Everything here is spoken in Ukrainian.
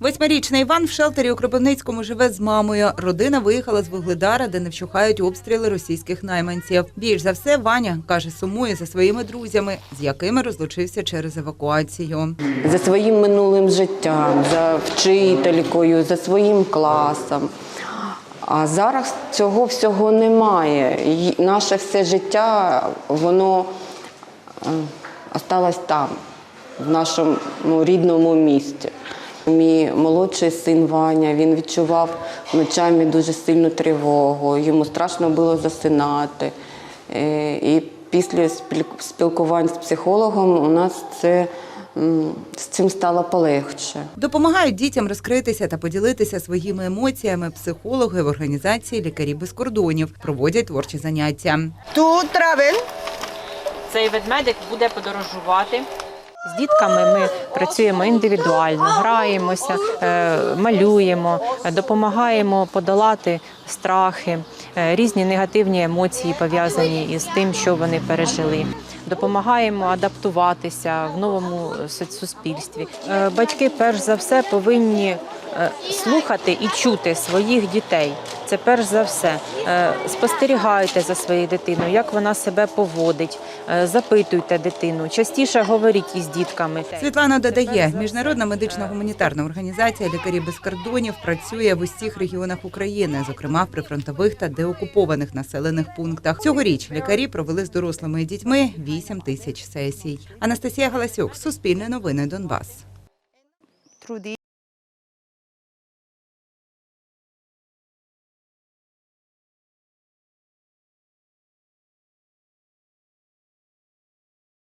Восьмирічний Іван в шелтері у Кропивницькому живе з мамою. Родина виїхала з Вугледара, де не вщухають обстріли російських найманців. Більш за все, Ваня каже, сумує за своїми друзями, з якими розлучився через евакуацію. за своїм минулим життям, за вчителькою, за своїм класом. А зараз цього всього немає. Наше все життя, воно е, осталось там, в нашому рідному місті. Мій молодший син Ваня, він відчував ночами дуже сильну тривогу, йому страшно було засинати. Е, І після спіл- спілкувань з психологом у нас це з цим стало полегше. Допомагають дітям розкритися та поділитися своїми емоціями. Психологи в організації Лікарі без кордонів проводять творчі заняття. Тут travel. Цей ведмедик буде подорожувати. З дітками ми працюємо індивідуально, граємося, е, малюємо, допомагаємо подолати страхи, е, різні негативні емоції пов'язані із тим, що вони пережили. Допомагаємо адаптуватися в новому суспільстві. Е, Батьки, перш за все, повинні е, слухати і чути своїх дітей. Це перш за все. Е, Спостерігайте за своєю дитиною, як вона себе поводить, е, запитуйте дитину, частіше говоріть із дітками. Світлана додає, міжнародна медична гуманітарна організація Лікарі без кордонів працює в усіх регіонах України, зокрема в прифронтових та деокупованих населених пунктах. Цьогоріч лікарі провели з дорослими і дітьми 8 тисяч сесій. Анастасія Галасюк, Суспільне новини Донбас.